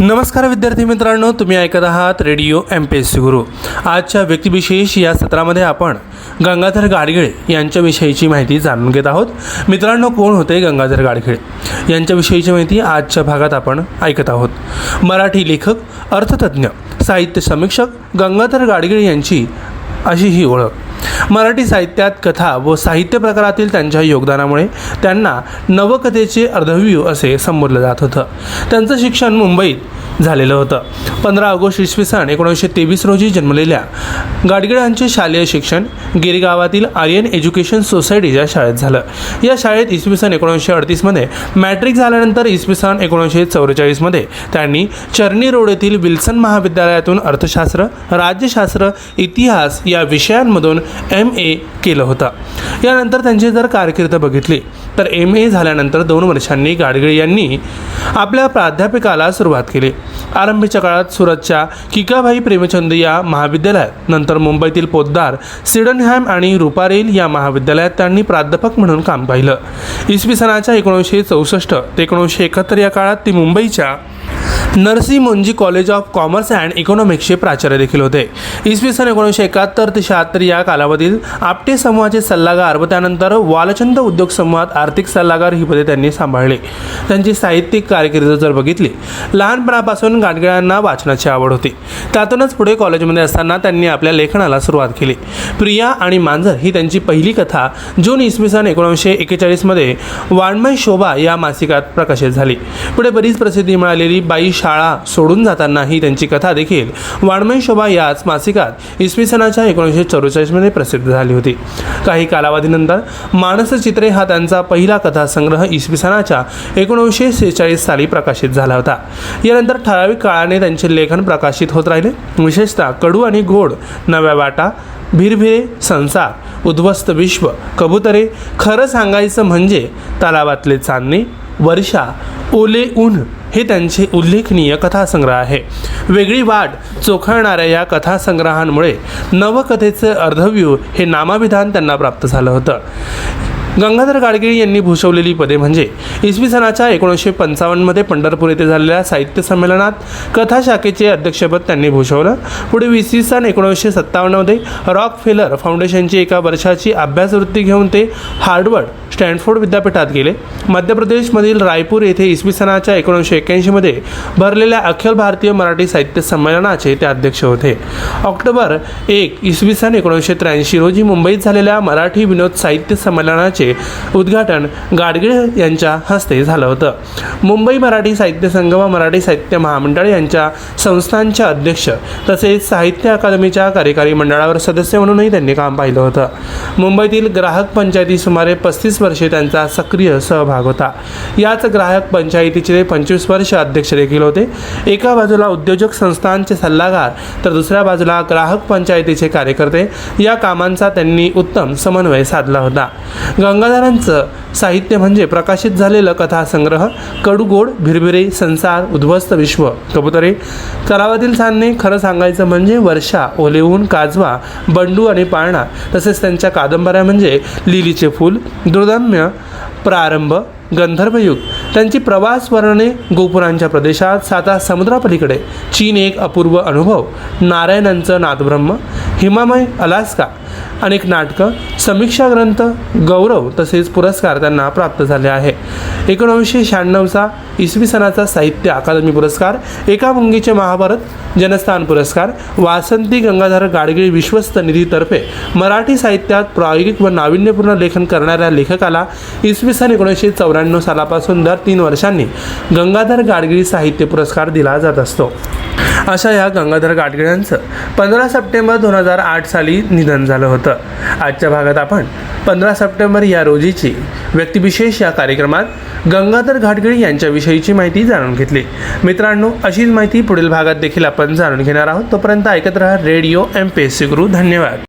नमस्कार विद्यार्थी मित्रांनो तुम्ही ऐकत आहात radio M P S C Guru. आजच्या व्यक्तिविशेष या सत्रामध्ये आपण गंगाधर गाडगिळे यांच्याविषयीची माहिती जाणून घेत आहोत. मित्रांनो कोण होते गंगाधर गाडगिळे? यांच्याविषयीची माहिती आजच्या भागात आपण ऐकत आहोत. मराठी लेखक अर्थतज्ञ साहित्य समीक्षक गंगाधर गाडगिळे यांची अशी ही ओळख. मराठी साहित्यात कथा व साहित्य प्रकारातील त्यांच्या योगदानामुळे त्यांना नवकथेचे अर्धव्यू असे संबोधलं जात होतं. त्यांचं शिक्षण मुंबईत झालेलं होतं. पंधरा ऑगस्ट इसवी सन एकोणीसशे तेवीस रोजी जन्मलेल्या गाडगिळांचे शालेय शिक्षण गिरगावातील आर्यन एज्युकेशन सोसायटीच्या शाळेत झालं. या शाळेत इसवी सन एकोणीसशे अडतीसमध्ये मॅट्रिक झाल्यानंतर इसवी सन एकोणीसशे चौवेचाळीसमध्ये त्यांनी चर्नी रोड येथील विल्सन महाविद्यालयातून अर्थशास्त्र राज्यशास्त्र इतिहास या विषयांमधून एम एम ए केलं होतं. यानंतर त्यांची जर कारकीर्द बघितली तर एम ए झाल्यानंतर दोन वर्षांनी गाडगिळ यांनी आपल्या प्राध्यापकाला सुरुवात केली. आरंभीच्या काळात सुरतच्या किकाभाई प्रेमचंद या महाविद्यालयात नंतर मुंबईतील पोद्दार सिडनहॅम आणि रुपारेल या महाविद्यालयात त्यांनी प्राध्यापक म्हणून काम पाहिलं. इसवी सनाच्या एकोणीसशे चौसष्ट ते एकोणीसशे एकाहत्तर या काळात ती मुंबईच्या Narsee Monjee college of commerce and इकॉनॉमिक्सचे प्राचार्य देखील होते. इसवी सन एकोणीसशे एकाहत्तर ते शहात्तर या कालावधीत आपटे समूहाचे सल्लागार व त्यानंतर वालचंद उद्योग समूहात आर्थिक सल्लागार ही पदे त्यांनी सांभाळली. त्यांची साहित्यिक कारकिर्द जर बघितली लहानपणापासून गाडगिळांना वाचनाची आवड होती. त्यातूनच पुढे कॉलेजमध्ये असताना त्यांनी आपल्या लेखनाला सुरुवात केली. प्रिया आणि मांजर ही त्यांची पहिली कथा जून इसवी सन एकोणीसशे एकेचाळीसमध्ये वाङ्मय शोभा या मासिकात प्रकाशित झाली. पुढे बरीच प्रसिद्धी मिळालेली बाईश शाळा सोडून जाताना ही त्यांची कथा देखील वाङ्मय शोभा याच मासिकात इसवी सनाच्या एकोणीसशे चौवेचाळीसमध्ये प्रसिद्ध झाली होती. काही कालावधीनंतर मानसचित्रे हा त्यांचा पहिला कथासंग्रह इसवी सनाच्या एकोणीसशे सेहेचाळीस साली प्रकाशित झाला होता. यानंतर ठराविक काळाने त्यांचे लेखन प्रकाशित होत राहिले. विशेषतः कडू आणि गोड नव्या वाटा भिरभिरे संसार उद्ध्वस्त विश्व कबुतरे खरं सांगायचं म्हणजे तलावातले चांदणे वर्षा ओले ऊन हे त्यांचे उल्लेखनीय कथासंग्रह आहे. वेगळी वाट चोखाळणाऱ्या या कथासंग्रहांमुळे नवकथेचं अर्धव्यू हे नामाविधान त्यांना प्राप्त झालं होतं. गंगाधर गाडगिळ यांनी भूषवलेली पदे म्हणजे इसवी सनाच्या एकोणीसशे पंचावन्नमध्ये पंढरपूर येथे झालेल्या साहित्य संमेलनात कथा शाखेचे अध्यक्षपद त्यांनी भूषवलं. पुढे इसवी सन एकोणीसशे सत्तावन्नमध्ये रॉक फेलर फाउंडेशनची एका वर्षाची अभ्यासवृत्ती घेऊन ते हार्डवर्ड स्टॅनफोर्ड विद्यापीठात गेले. मध्य प्रदेशमधील रायपूर येथे इसवी सनाच्या एकोणीसशे एक्क्याऐंशीमध्ये भरलेल्या अखिल भारतीय मराठी साहित्य संमेलनाचे ते अध्यक्ष होते. ऑक्टोबर एक इसवी सन एकोणीसशे त्र्याऐंशी रोजी मुंबईत झालेल्या मराठी विनोद साहित्य संमेलनाचे उद्घाटन गाडगीळ यांच्या हस्ते झालं होतं. मुंबई मराठी साहित्य संघ व मराठी साहित्य महामंडळ यांच्या संस्थांच्या अध्यक्ष तसेच साहित्य अकादमीच्या कार्यकारी मंडळावर सदस्य म्हणूनही त्यांनी काम पाहिलं होतं. मुंबईतील ग्राहक पंचायती सुमारे पस्तीस वर्षे त्यांचा सक्रिय सहभाग होता. याच ग्राहक पंचायतीचे ते पंचवीस वर्ष अध्यक्ष देखील होते. एका बाजूला उद्योजक संस्थांचे सल्लागार तर दुसऱ्या बाजूला ग्राहक पंचायतीचे कार्यकर्ते. या कामांचा त्यांनी उत्तम समन्वय साधला होता. गंगाधरांचं साहित्य म्हणजे प्रकाशित झालेलं कथासंग्रह कडूगोड भिरभिरे संसार उद्ध्वस्त विश्व. कबुतरे तलावातील सानने खरं सांगायचं म्हणजे वर्षा ओलेऊन काजवा बंडू आणि पाळणा तसेच त्यांच्या कादंबऱ्या म्हणजे लिलीचे फूल दुर्दम्य प्रारंभ गंधर्वयुग. त्यांची प्रवास वर्णने गोपुरांच्या प्रदेशात साता समुद्रापलीकडे. चीन एक अपूर्व अनुभव. नारायणांचं नादब्रह्म हिमामय अलास्का अनेक नाटकं समीक्षा ग्रंथ गौरव तसेच पुरस्कार त्यांना प्राप्त झाले आहे. एकोणीसशे शहाण्णवचा इसवी सनाचा साहित्य अकादमी पुरस्कार एका मुंगीचे महाभारत जनस्थान पुरस्कार वासंती गंगाधर गाडगिळ विश्वस्त निधीतर्फे मराठी साहित्यात प्रायोगिक व नाविन्यपूर्ण लेखन करणाऱ्या लेखकाला इसवी सन एकोणीसशे चौऱ्याण्णव सालापासून दर तीन वर्षांनी गंगाधर गाडगिळ साहित्य पुरस्कार दिला जात असतो. अशा या गंगाधर गाडगिळांचं पंधरा सप्टेंबर दोन हजार आठ साली निधन झालं होतं. आजच्या भागात आपण पंधरा सप्टेंबर या रोजीची व्यक्तिविशेष या कार्यक्रमात गंगाधर घाटगिळ यांच्याविषयीची माहिती जाणून घेतली. मित्रांनो अशीच माहिती पुढील भागात देखील आपण जाणून घेणार आहोत. तोपर्यंत ऐकत राहा radio M P S C Guru. धन्यवाद.